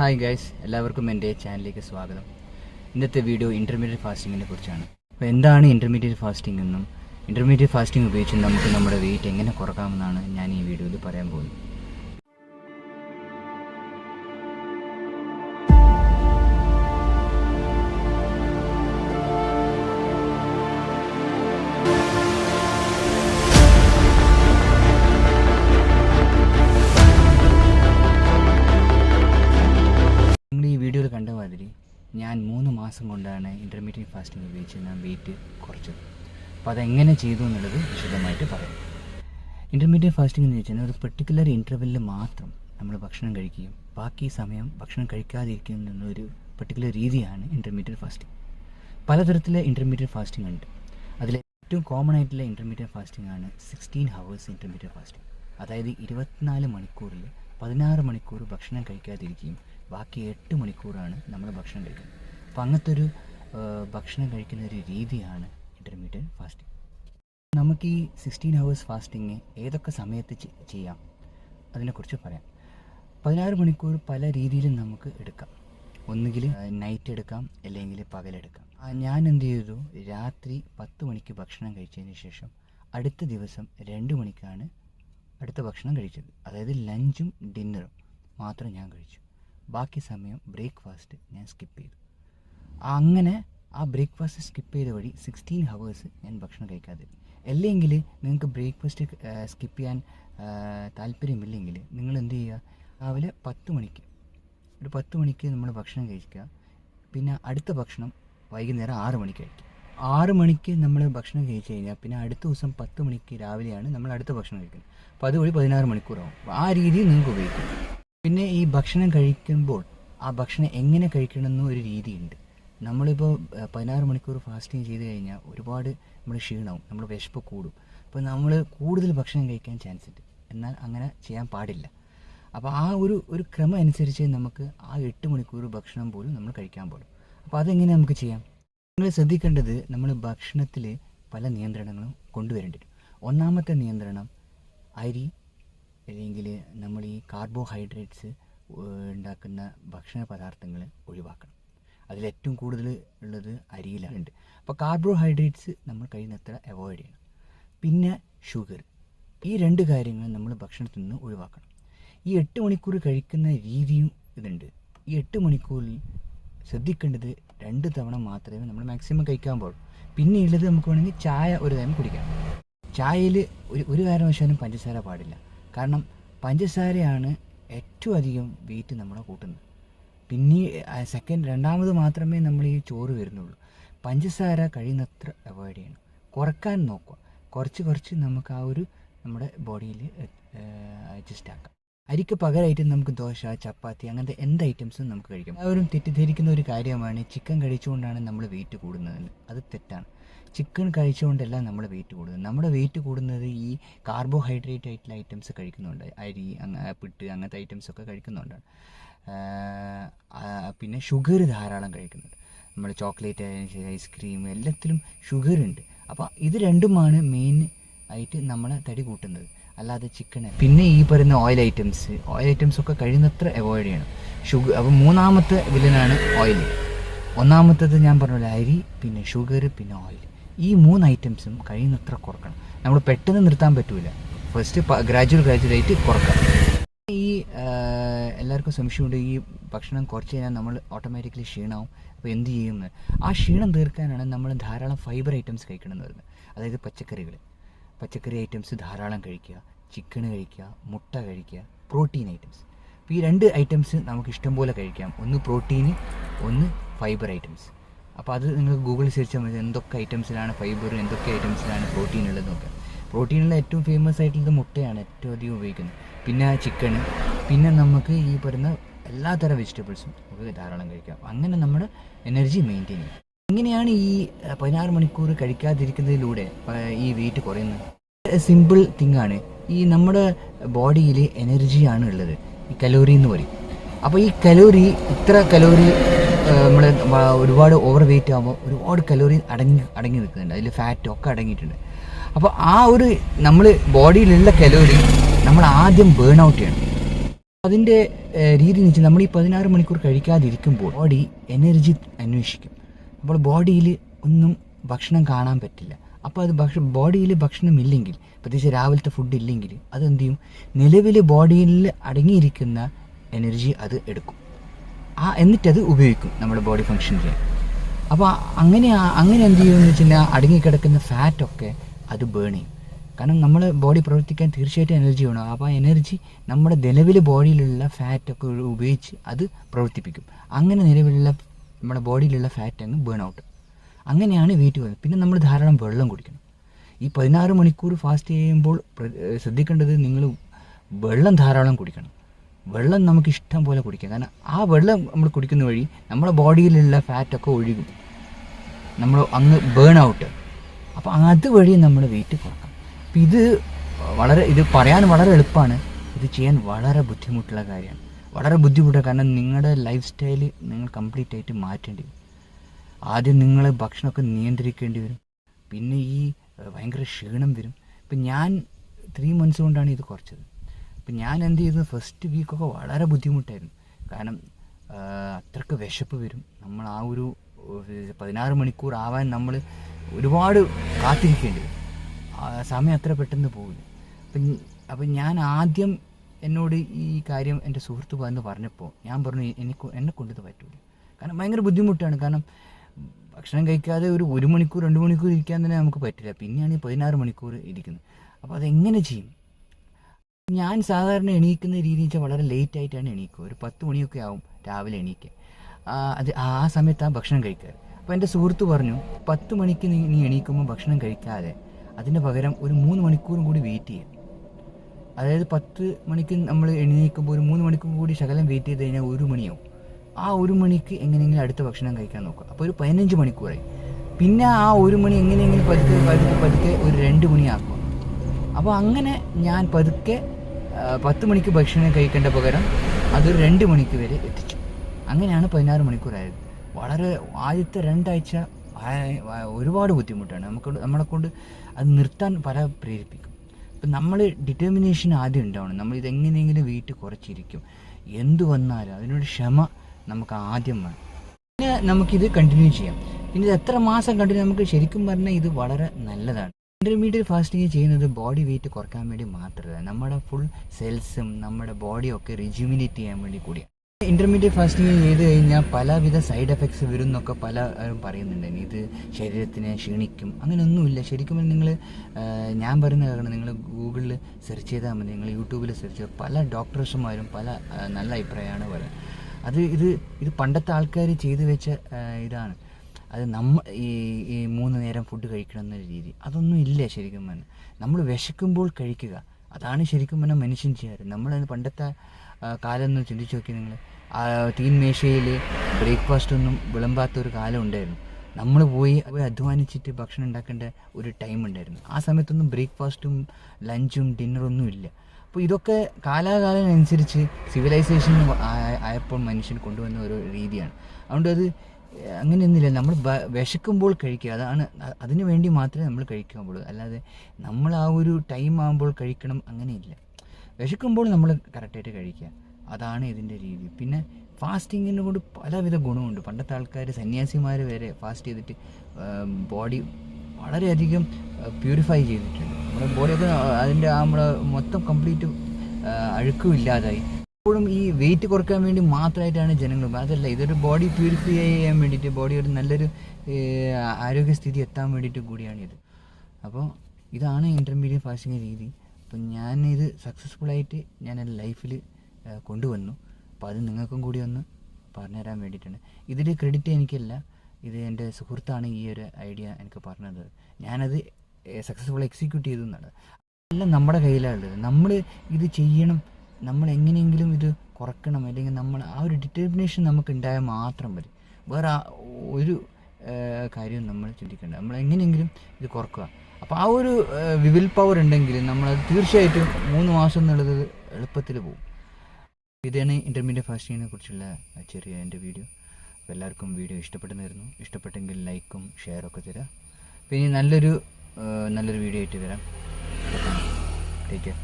Hi guys എല്ലാവർക്കും എന്റെ ചാനലിലേക്ക് സ്വാഗതം. ഇന്നത്തെ വീഡിയോ ഇന്റർമീഡിയറ്റ് ഫാസ്റ്റിങ്ങിനെ കുറിച്ചാണ്. അപ്പോൾ എന്താണ് ഇന്റർമീഡിയറ്റ് ഫാസ്റ്റിംഗ് എന്നും ഇന്റർമീഡിയറ്റ് ഫാസ്റ്റിംഗ് ഉപയോഗിച്ച് നമുക്ക് നമ്മുടെ വെയിറ്റ് എങ്ങനെ കുറക്കാമെന്നാണ് ഞാൻ ഈ വീഡിയോയിൽ പറയാൻ പോകുന്നത്. മാസം കൊണ്ടാണ് ഇന്റർമീഡിയറ്റ് ഫാസ്റ്റിംഗ് ഉപയോഗിച്ച് ഞാൻ വെയിറ്റ് കുറച്ചത്. അപ്പോൾ അതെങ്ങനെ ചെയ്തു എന്നുള്ളത് വിശദമായിട്ട് പറയാം. ഇന്റർമീഡിയറ്റ് ഫാസ്റ്റിംഗ് എന്ന് വെച്ചാൽ ഒരു പെർട്ടിക്കുലർ ഇന്റർവെല്ലിൽ മാത്രം നമ്മൾ ഭക്ഷണം കഴിക്കുകയും ബാക്കി സമയം ഭക്ഷണം കഴിക്കാതിരിക്കുകയും എന്നൊരു പെർട്ടിക്കുലർ രീതിയാണ് ഇന്റർമീഡിയറ്റ് ഫാസ്റ്റിംഗ് പലതരത്തിലെ ഇന്റർമീഡിയറ്റ് ഫാസ്റ്റിംഗ് ഉണ്ട്. അതിൽ ഏറ്റവും കോമൺ ആയിട്ടുള്ള ഇന്റർമീഡിയറ്റ് ഫാസ്റ്റിംഗ് ആണ് സിക്സ്റ്റീൻ ഹവേഴ്സ് ഇന്റർമീഡിയറ്റ് ഫാസ്റ്റിംഗ് അതായത് ഇരുപത്തിനാല് മണിക്കൂറിൽ പതിനാറ് മണിക്കൂർ ഭക്ഷണം കഴിക്കാതിരിക്കുകയും ബാക്കി എട്ട് മണിക്കൂറാണ് നമ്മൾ ഭക്ഷണം കഴിക്കുന്നത്. അപ്പോൾ അങ്ങനത്തെ ഒരു ഭക്ഷണം കഴിക്കുന്ന ഒരു രീതിയാണ് ഇന്റർമീഡിയറ്റ് ഫാസ്റ്റിംഗ് നമുക്ക് ഈ സിക്സ്റ്റീൻ ഹവേഴ്സ് ഫാസ്റ്റിങ് ഏതൊക്കെ സമയത്ത് ചെയ്യാം? അതിനെക്കുറിച്ച് പറയാം. പതിനാറ് മണിക്കൂർ പല രീതിയിലും നമുക്ക് എടുക്കാം. ഒന്നുകിൽ നൈറ്റ് എടുക്കാം അല്ലെങ്കിൽ പകലെടുക്കാം ഞാൻ എന്ത് ചെയ്തു? രാത്രി പത്ത് മണിക്ക് ഭക്ഷണം കഴിച്ചതിന് ശേഷം അടുത്ത ദിവസം രണ്ട് മണിക്കാണ് അടുത്ത ഭക്ഷണം കഴിച്ചത്. അതായത് ലഞ്ചും ഡിന്നറും മാത്രം ഞാൻ കഴിച്ചു. ബാക്കി സമയം ബ്രേക്ക്ഫാസ്റ്റ് ഞാൻ സ്കിപ്പ് ചെയ്തു. അങ്ങനെ ആ ബ്രേക്ക്ഫാസ്റ്റ് സ്കിപ്പ് ചെയ്ത വഴി സിക്സ്റ്റീൻ ഹവേഴ്സ് ഞാൻ ഭക്ഷണം കഴിക്കാതെ. അല്ലെങ്കിൽ നിങ്ങൾക്ക് ബ്രേക്ക്ഫാസ്റ്റ് സ്കിപ്പ് ചെയ്യാൻ താല്പര്യമില്ലെങ്കിൽ നിങ്ങൾ എന്ത് ചെയ്യുക? രാവിലെ പത്ത് മണിക്ക് ഒരു പത്ത് മണിക്ക് നമ്മൾ ഭക്ഷണം കഴിക്കുക. പിന്നെ അടുത്ത ഭക്ഷണം വൈകുന്നേരം ആറ് മണിക്ക് കഴിക്കുക. ആറ് മണിക്ക് നമ്മൾ ഭക്ഷണം കഴിച്ച് കഴിഞ്ഞാൽ പിന്നെ അടുത്ത ദിവസം പത്ത് മണിക്ക് രാവിലെയാണ് നമ്മൾ അടുത്ത ഭക്ഷണം കഴിക്കുന്നത്. അപ്പോൾ അതുവഴി പതിനാറ് മണിക്കൂറാവും. ആ രീതിയിൽ നിങ്ങൾക്ക് ഉപയോഗിക്കാം. പിന്നെ ഈ ഭക്ഷണം കഴിക്കുമ്പോൾ ആ ഭക്ഷണം എങ്ങനെ കഴിക്കണമെന്നും ഒരു രീതിയുണ്ട്. നമ്മളിപ്പോൾ പതിനാറ് മണിക്കൂർ ഫാസ്റ്റിംഗ് ചെയ്ത് കഴിഞ്ഞാൽ ഒരുപാട് നമ്മൾ ക്ഷീണവും നമ്മൾ വിശപ്പ് കൂടും. അപ്പോൾ നമ്മൾ കൂടുതൽ ഭക്ഷണം കഴിക്കാൻ ചാൻസ് ഉണ്ട് എന്നാൽ അങ്ങനെ ചെയ്യാൻ പാടില്ല. അപ്പോൾ ആ ഒരു ഒരു ക്രമം അനുസരിച്ച് നമുക്ക് ആ എട്ട് മണിക്കൂർ ഭക്ഷണം പോലും നമ്മൾ കഴിക്കാൻ പാടും. അപ്പോൾ അതെങ്ങനെ നമുക്ക് ചെയ്യാം? നിങ്ങൾ ശ്രദ്ധിക്കേണ്ടത് നമ്മൾ ഭക്ഷണത്തിൽ പല നിയന്ത്രണങ്ങളും കൊണ്ടുവരേണ്ടി വരും ഒന്നാമത്തെ നിയന്ത്രണം അരി അല്ലെങ്കിൽ നമ്മൾ ഈ കാർബോഹൈഡ്രേറ്റ്സ് ഉണ്ടാക്കുന്ന ഭക്ഷണ പദാർത്ഥങ്ങൾ ഒഴിവാക്കണം. അതിൽ ഏറ്റവും കൂടുതൽ ഉള്ളത് അരിയിലുണ്ട് അപ്പോൾ കാർബോഹൈഡ്രേറ്റ്സ് നമ്മൾ കഴിയുന്നത്ര അവോയ്ഡ് ചെയ്യണം. പിന്നെ ഷുഗർ ഈ രണ്ട് കാര്യങ്ങൾ നമ്മൾ ഭക്ഷണത്തിൽ നിന്ന് ഒഴിവാക്കണം. ഈ എട്ട് മണിക്കൂർ കഴിക്കുന്ന രീതിയും ഇതുണ്ട്. ഈ എട്ട് മണിക്കൂറിൽ ശ്രദ്ധിക്കേണ്ടത് രണ്ട് തവണ മാത്രമേ നമ്മൾ മാക്സിമം കഴിക്കാൻ പാടുള്ളൂ. പിന്നെയുള്ളത് നമുക്ക് വേണമെങ്കിൽ ചായ ഒരു നേരം കുടിക്കാം. ചായയിൽ ഒരു ഒരു കാരണവശാലും പഞ്ചസാര പാടില്ല. കാരണം പഞ്ചസാരയാണ് ഏറ്റവും അധികം വെയിറ്റ് നമ്മളെ കൂട്ടുന്നത്. പിന്നെ സെക്കൻഡ് രണ്ടാമത് മാത്രമേ നമ്മൾ ഈ ചോറ് വരുന്നുള്ളൂ. പഞ്ചസാര കഴിയുന്നത്ര അവോയ്ഡ് ചെയ്യണം. കുറയ്ക്കാൻ നോക്കുക. കുറച്ച് കുറച്ച് നമുക്ക് ആ ഒരു നമ്മുടെ ബോഡിയിൽ അഡ്ജസ്റ്റ് ആക്കാം. അരിക്ക് പകരമായിട്ട് നമുക്ക് ദോശ ചപ്പാത്തി അങ്ങനത്തെ എന്ത് ഐറ്റംസും നമുക്ക് കഴിക്കാം. എല്ലാവരും തെറ്റിദ്ധരിക്കുന്ന ഒരു കാര്യമാണ് ചിക്കൻ കഴിച്ചുകൊണ്ടാണ് നമ്മൾ വെയിറ്റ് കൂടുന്നത്. അത് തെറ്റാണ്. ചിക്കൻ കഴിച്ചുകൊണ്ടല്ല നമ്മൾ വെയിറ്റ് കൂടുന്നത്. നമ്മുടെ വെയിറ്റ് കൂടുന്നത് ഈ കാർബോഹൈഡ്രേറ്റ് ആയിട്ടുള്ള ഐറ്റംസ് കഴിക്കുന്നുണ്ട്. അരി അങ്ങ പിട്ട് അങ്ങനത്തെ ഐറ്റംസ് ഒക്കെ കഴിക്കുന്നുണ്ടാണ് പിന്നെ ഷുഗർ ധാരാളം കഴിക്കുന്നുണ്ട്. നമ്മൾ ചോക്ലേറ്റ് ആയാലും ഐസ്ക്രീം എല്ലാത്തിലും ഷുഗർ ഉണ്ട്. അപ്പോൾ ഇത് രണ്ടുമാണ് മെയിൻ ആയിട്ട് നമ്മളെ തടി കൂട്ടുന്നത്. അല്ലാതെ ചിക്കൻ പിന്നെ ഈ പറയുന്ന ഓയിൽ ഐറ്റംസ് ഓയിൽ ഐറ്റംസ് ഒക്കെ കഴിയുന്നത്ര അവോയ്ഡ് ചെയ്യണം. ഷുഗർ അപ്പോൾ മൂന്നാമത്തെ വില്ലനാണ് ഓയിൽ ഒന്നാമത്തത് ഞാൻ പറഞ്ഞ അരി പിന്നെ ഷുഗർ പിന്നെ ഓയിൽ ഈ മൂന്ന് ഐറ്റംസും കഴിയുന്നത്ര കുറക്കണം. നമ്മൾ പെട്ടെന്ന് നിർത്താൻ പറ്റില്ല ഫസ്റ്റ് ഗ്രാജുവൽ ഗ്രാജുവലായിട്ട് കുറക്കാം. ഈ എല്ലാവർക്കും സംശയമുണ്ട്. ഈ ഭക്ഷണം കുറച്ച് കഴിഞ്ഞാൽ നമ്മൾ ഓട്ടോമാറ്റിക്കലി ക്ഷീണാവും. അപ്പോൾ എന്ത് ചെയ്യുമെന്ന്. ആ ക്ഷീണം തീർക്കാനാണ് നമ്മൾ ധാരാളം ഫൈബർ ഐറ്റംസ് കഴിക്കണം എന്ന് പറയുന്നത്. അതായത് പച്ചക്കറികൾ. പച്ചക്കറി ഐറ്റംസ് ധാരാളം കഴിക്കുക. ചിക്കൻ കഴിക്കുക. മുട്ട കഴിക്കുക. പ്രോട്ടീൻ ഐറ്റംസ് അപ്പോൾ ഈ രണ്ട് ഐറ്റംസ് നമുക്ക് ഇഷ്ടം പോലെ കഴിക്കാം. ഒന്ന് പ്രോട്ടീന് ഒന്ന് ഫൈബർ ഐറ്റംസ് അപ്പോൾ അത് നിങ്ങൾ ഗൂഗിളിൽ സെർച്ച് മതി. എന്തൊക്കെ ഐറ്റംസിലാണ് ഫൈബർ എന്തൊക്കെ ഐറ്റംസിലാണ് പ്രോട്ടീൻ ഉള്ളത് നോക്കാം പ്രോട്ടീനുള്ള ഏറ്റവും ഫേമസ് ആയിട്ടുള്ളത് മുട്ടയാണ്. ഏറ്റവും അധികം ഉപയോഗിക്കുന്നത്. പിന്നെ ചിക്കൻ പിന്നെ നമുക്ക് ഈ പറയുന്ന എല്ലാത്തരം വെജിറ്റബിൾസും നമുക്ക് ധാരാളം കഴിക്കാം. അങ്ങനെ നമ്മുടെ എനർജി മെയിന്റെയിൻ ചെയ്യും. എങ്ങനെയാണ് ഈ പതിനാറ് മണിക്കൂർ കഴിക്കാതിരിക്കുന്നതിലൂടെ ഈ വെയിറ്റ് കുറയുന്നത്. സിമ്പിൾ തിങ് ആണ്. ഈ നമ്മുടെ ബോഡിയിൽ എനർജിയാണ് ഉള്ളത്. ഈ കലോറി എന്ന് പറയും. അപ്പോൾ ഈ കലോറി ഇത്ര കലോറി നമ്മൾ ഒരുപാട് ഓവർ വെയിറ്റ് ആകുമ്പോൾ ഒരുപാട് കലോറി അടങ്ങി അടങ്ങി നിൽക്കുന്നുണ്ട്. അതിൽ ഫാറ്റ് ഒക്കെ അടങ്ങിയിട്ടുണ്ട്. അപ്പോൾ ആ ഒരു നമ്മൾ ബോഡിയിലുള്ള കലോറി നമ്മൾ ആദ്യം ബേൺ ഔട്ട് ചെയ്യണം അതിന്റെ രീതി എന്ന് വെച്ചാൽ നമ്മൾ ഈ പതിനാറ് മണിക്കൂർ കഴിക്കാതിരിക്കുമ്പോൾ ബോഡി എനർജി അന്വേഷിക്കും. അപ്പോൾ ബോഡിയിൽ ഒന്നും ഭക്ഷണം കാണാൻ പറ്റില്ല. അപ്പോൾ അത് ഭക്ഷ ബോഡിയിൽ ഭക്ഷണം ഇല്ലെങ്കിൽ പ്രത്യേകിച്ച് രാവിലത്തെ ഫുഡ് ഇല്ലെങ്കിൽ അത് എന്ത് ചെയ്യും? നിലവിൽ ബോഡിയിൽ അടങ്ങിയിരിക്കുന്ന എനർജി അത് എടുക്കും. ആ എന്നിട്ടത് ഉപയോഗിക്കും നമ്മുടെ ബോഡി ഫങ്ഷൻ ചെയ്യാൻ. അപ്പോൾ അങ്ങനെ അങ്ങനെ എന്ത് ചെയ്യുമെന്ന് വെച്ച് കഴിഞ്ഞാൽ അടങ്ങിക്കിടക്കുന്ന ഫാറ്റൊക്കെ അത് ബേൺ ചെയ്യും. കാരണം നമ്മൾ ബോഡി പ്രവർത്തിക്കാൻ തീർച്ചയായിട്ടും എനർജി വേണം. അപ്പോൾ ആ എനർജി നമ്മുടെ നിലവിൽ ബോഡിയിലുള്ള ഫാറ്റൊക്കെ ഉപയോഗിച്ച് അത് പ്രവർത്തിപ്പിക്കും. അങ്ങനെ നിലവിലുള്ള നമ്മുടെ ബോഡിയിലുള്ള ഫാറ്റ് അങ്ങ് ബേൺ ഔട്ട് അങ്ങനെയാണ് വെയിറ്റ് വരുന്നത് പിന്നെ നമ്മൾ ധാരാളം വെള്ളം കുടിക്കണം. ഈ പതിനാറ് മണിക്കൂർ ഫാസ്റ്റ് ചെയ്യുമ്പോൾ ശ്രദ്ധിക്കേണ്ടത് നിങ്ങൾ വെള്ളം ധാരാളം കുടിക്കണം. വെള്ളം നമുക്ക് ഇഷ്ടം പോലെ കുടിക്കാം. കാരണം ആ വെള്ളം നമ്മൾ കുടിക്കുന്ന വഴി നമ്മുടെ ബോഡിയിലുള്ള ഫാറ്റൊക്കെ ഒഴുകും. നമ്മൾ അങ്ങ് ബേൺ ഔട്ട് അപ്പോൾ അതുവഴി നമ്മൾ വെയിറ്റ് കുറക്കാം. അപ്പം ഇത് വളരെ ഇത് പറയാൻ വളരെ എളുപ്പമാണ്. ഇത് ചെയ്യാൻ വളരെ ബുദ്ധിമുട്ടുള്ള കാര്യമാണ് വളരെ ബുദ്ധിമുട്ടാണ്. കാരണം നിങ്ങളുടെ ലൈഫ് സ്റ്റൈൽ നിങ്ങൾ കംപ്ലീറ്റ് ആയിട്ട് മാറ്റേണ്ടി വരും. ആദ്യം നിങ്ങൾ ഭക്ഷണമൊക്കെ നിയന്ത്രിക്കേണ്ടി വരും. പിന്നെ ഈ ഭയങ്കര ക്ഷീണം വരും. ഇപ്പം ഞാൻ ത്രീ മന്ത്സ് കൊണ്ടാണ് ഇത് കുറച്ചത്. അപ്പം ഞാൻ എന്ത് ചെയ്തു? ഫസ്റ്റ് വീക്കൊക്കെ വളരെ ബുദ്ധിമുട്ടായിരുന്നു. കാരണം അത്രയ്ക്ക് വിശപ്പ് വരും. നമ്മൾ ആ ഒരു പതിനാറ് മണിക്കൂർ ആവാൻ നമ്മൾ ഒരുപാട് കാത്തിരിക്കേണ്ടി വരും. സമയം അത്ര പെട്ടെന്ന് പോകില്ല അപ്പം അപ്പം ഞാൻ ആദ്യം എന്നോട് ഈ കാര്യം എന്റെ സുഹൃത്ത് വന്ന് പറഞ്ഞപ്പോൾ ഞാൻ പറഞ്ഞു എനിക്ക് എന്നെ കൊണ്ടത് പറ്റൂല. കാരണം ഭയങ്കര ബുദ്ധിമുട്ടാണ്. കാരണം ഭക്ഷണം കഴിക്കാതെ ഒരു ഒരു മണിക്കൂർ രണ്ട് മണിക്കൂർ ഇരിക്കാൻ തന്നെ നമുക്ക് പറ്റില്ല. പിന്നെയാണ് ഈ പതിനാറ് മണിക്കൂർ ഇരിക്കുന്നത്. അപ്പോൾ അതെങ്ങനെ ചെയ്യും? ഞാൻ സാധാരണ എണീക്കുന്ന രീതി വെച്ചാൽ വളരെ ലേറ്റ് ആയിട്ടാണ് എണീക്കുക. ഒരു പത്ത് മണിയൊക്കെ ആവും രാവിലെ എണീക്കുക അത് ആ സമയത്താണ് ഭക്ഷണം കഴിക്കാറ്. അപ്പോൾ എന്റെ സുഹൃത്ത് പറഞ്ഞു പത്ത് മണിക്ക് നീ നീ എണീക്കുമ്പോൾ ഭക്ഷണം കഴിക്കാതെ അതിന് പകരം ഒരു മൂന്ന് മണിക്കൂറും കൂടി വെയിറ്റ് ചെയ്യുക അതായത് പത്ത് മണിക്ക് നമ്മൾ എണീക്കുമ്പോൾ ഒരു മൂന്ന് മണിക്കൂർ കൂടി ശകലം വെയിറ്റ് ചെയ്ത് കഴിഞ്ഞാൽ ഒരു മണിയാവും. ആ ഒരു മണിക്ക് എങ്ങനെയെങ്കിലും അടുത്ത ഭക്ഷണം കഴിക്കാൻ നോക്കുക. അപ്പോൾ ഒരു പതിനഞ്ച് മണിക്കൂറായി. പിന്നെ ആ ഒരു മണി എങ്ങനെയെങ്കിലും പതുക്കെ പതുക്കെ പതുക്കെ ഒരു രണ്ട് മണിയാക്കുക അപ്പോൾ അങ്ങനെ ഞാൻ പതുക്കെ പത്ത് മണിക്ക് ഭക്ഷണം കഴിക്കേണ്ട പകരം അതൊരു രണ്ട് മണിക്ക് വരെ എത്തിച്ചു. അങ്ങനെയാണ് പതിനാറ് മണിക്കൂറായത്. വളരെ ആദ്യത്തെ രണ്ടാഴ്ച ഒരുപാട് ബുദ്ധിമുട്ടാണ്. നമുക്ക് നമ്മളെ കൊണ്ട് അത് നിർത്താൻ പല പ്രേരിപ്പിക്കും. അപ്പം നമ്മൾ ഡിറ്റർമിനേഷൻ ആദ്യം ഉണ്ടാവണം. നമ്മൾ ഇതെങ്ങനെയെങ്കിലും വീട്ടിൽ കുറച്ചിരിക്കും. എന്തു വന്നാലും അതിനൊരു ക്ഷമ നമുക്ക് ആദ്യം വേണം. പിന്നെ നമുക്കിത് കണ്ടിന്യൂ ചെയ്യാം. പിന്നെ ഇത് എത്ര മാസം കണ്ടിന്യൂ നമുക്ക് ശരിക്കും പറഞ്ഞാൽ ഇത് വളരെ നല്ലതാണ്. ഇന്റർമീഡിയറ്റ് ഫാസ്റ്റിംഗ് ചെയ്യുന്നത് ബോഡി വെയിറ്റ് കുറയ്ക്കാൻ വേണ്ടി മാത്രമല്ല. നമ്മുടെ ഫുൾ സെൽസും നമ്മുടെ ബോഡിയൊക്കെ റിജ്യൂമിനേറ്റ് ചെയ്യാൻ വേണ്ടി കൂടിയാണ്. ഇന്റർമീഡിയറ്റ് ഫാസ്റ്റിംഗ് ചെയ്ത് കഴിഞ്ഞാൽ പലവിധ സൈഡ് എഫക്ട്സ് വരും എന്നൊക്കെ പല പറയുന്നുണ്ട്. ഇത് ശരീരത്തിന് ക്ഷീണിക്കും. അങ്ങനെയൊന്നുമില്ല. ശരിക്കും നിങ്ങൾ ഞാൻ പറയുന്ന കാരണം നിങ്ങൾ ഗൂഗിളിൽ സെർച്ച് ചെയ്താൽ മതി. നിങ്ങൾ യൂട്യൂബിൽ സെർച്ച് ചെയ്താൽ പല ഡോക്ടേഴ്സുമാരും പല നല്ല അഭിപ്രായമാണ് പറയുന്നത്. അത് ഇത് ഇത് പണ്ടത്തെ ആൾക്കാർ ചെയ്തു വെച്ച ഇതാണ്. അത് നമ്മ ഈ മൂന്ന് നേരം ഫുഡ് കഴിക്കണം എന്ന രീതി. അതൊന്നും ഇല്ല ശരിക്കും പറഞ്ഞാൽ. നമ്മൾ വിശക്കുമ്പോൾ കഴിക്കുക. അതാണ് ശരിക്കും പറഞ്ഞാൽ മനുഷ്യൻ ചെയ്യാറ്. നമ്മൾ പണ്ടത്തെ കാലം ഒന്ന് ചിന്തിച്ച് നോക്കി നിങ്ങൾ. തീൻമേശയിൽ ബ്രേക്ക്ഫാസ്റ്റ് ഒന്നും വിളമ്പാത്ത ഒരു കാലം ഉണ്ടായിരുന്നു. നമ്മൾ പോയി അധ്വാനിച്ചിട്ട് ഭക്ഷണം ഉണ്ടാക്കേണ്ട ഒരു ടൈം ഉണ്ടായിരുന്നു. ആ സമയത്തൊന്നും ബ്രേക്ക്ഫാസ്റ്റും ലഞ്ചും ഡിന്നറൊന്നും ഇല്ല. അപ്പോൾ ഇതൊക്കെ കാലാകാലം അനുസരിച്ച് സിവിലൈസേഷൻ ആയപ്പോൾ മനുഷ്യൻ കൊണ്ടുവന്ന ഒരു രീതിയാണ്. അതുകൊണ്ട് അത് അങ്ങനെയൊന്നുമില്ല. നമ്മൾ വിശക്കുമ്പോൾ കഴിക്കുക. അതാണ് അതിനു വേണ്ടി മാത്രമേ നമ്മൾ കഴിക്കാൻ അല്ലാതെ നമ്മൾ ആ ഒരു ടൈം ആകുമ്പോൾ കഴിക്കണം അങ്ങനെയില്ല. വിശക്കുമ്പോൾ നമ്മൾ കറക്റ്റായിട്ട് കഴിക്കുക. അതാണ് ഇതിന്റെ രീതി. പിന്നെ ഫാസ്റ്റിങ്ങിന് കൊണ്ട് പലവിധ ഗുണമുണ്ട്. പണ്ടത്തെ ആൾക്കാർ സന്യാസിമാർ വരെ ഫാസ്റ്റ് ചെയ്തിട്ട് ബോഡി വളരെയധികം പ്യൂരിഫൈ ചെയ്തിട്ടുണ്ട്. നമ്മുടെ ബോഡിയൊക്കെ അതിന്റെ നമ്മുടെ മൊത്തം കംപ്ലീറ്റ് അഴുക്കും എപ്പോഴും ഈ വെയിറ്റ് കുറയ്ക്കാൻ വേണ്ടി മാത്രമായിട്ടാണ് ജനങ്ങൾ അതല്ല ഇതൊരു ബോഡി പ്യൂരിഫൈ ചെയ്യാൻ വേണ്ടിയിട്ട് ബോഡി ഒരു നല്ലൊരു ആരോഗ്യസ്ഥിതി എത്താൻ വേണ്ടിയിട്ട് കൂടിയാണിത് അപ്പോൾ ഇതാണ് ഇന്റർമീഡിയറ്റ് ഫാസ്റ്റിംഗ് രീതി. അപ്പം ഞാനിത് ആയിട്ട് ഞാൻ എന്റെ ലൈഫിൽ കൊണ്ടുവന്നു. അപ്പോൾ അത് നിങ്ങൾക്കും കൂടി ഒന്ന് പറഞ്ഞുതരാൻ വേണ്ടിയിട്ടാണ്. ഇതിൽ ക്രെഡിറ്റ് എനിക്കല്ല. ഇത് എന്റെ സുഹൃത്താണ് ഈ ഒരു ഐഡിയ എനിക്ക് പറഞ്ഞത്. ഞാനത് സക്സസ്ഫുൾ എക്സിക്യൂട്ട് ചെയ്തു എന്നാണ് എല്ലാം നമ്മുടെ കയ്യിലാണ്. ഉള്ളത് നമ്മൾ ഇത് ചെയ്യണം. നമ്മൾ എങ്ങനെയെങ്കിലും ഇത് കുറക്കണം. അല്ലെങ്കിൽ നമ്മൾ ആ ഒരു ഡിറ്റർമിനേഷൻ നമുക്ക് ഉണ്ടായാൽ മാത്രം മതി. വേറെ ഒരു കാര്യവും നമ്മൾ ചിന്തിക്കേണ്ട. നമ്മൾ എങ്ങനെയെങ്കിലും ഇത് കുറക്കുക. അപ്പോൾ ആ ഒരു വിവിൽ പവർ ഉണ്ടെങ്കിൽ നമ്മൾ തീർച്ചയായിട്ടും മൂന്ന് മാസം എന്നുള്ളത് എളുപ്പത്തിൽ പോകും. ഇതാണ് ഇന്റർമീഡിയറ്റ് ഫാസ്റ്റിങ്ങിനെ കുറിച്ചുള്ള ചെറിയ എന്റെ വീഡിയോ അപ്പോൾ എല്ലാവർക്കും വീഡിയോ ഇഷ്ടപ്പെട്ടെന്നായിരുന്നു ഇഷ്ടപ്പെട്ടെങ്കിൽ ലൈക്കും ഷെയറൊക്കെ തരാം. പിന്നെ നല്ലൊരു നല്ലൊരു വീഡിയോ ആയിട്ട് വരാം. Take care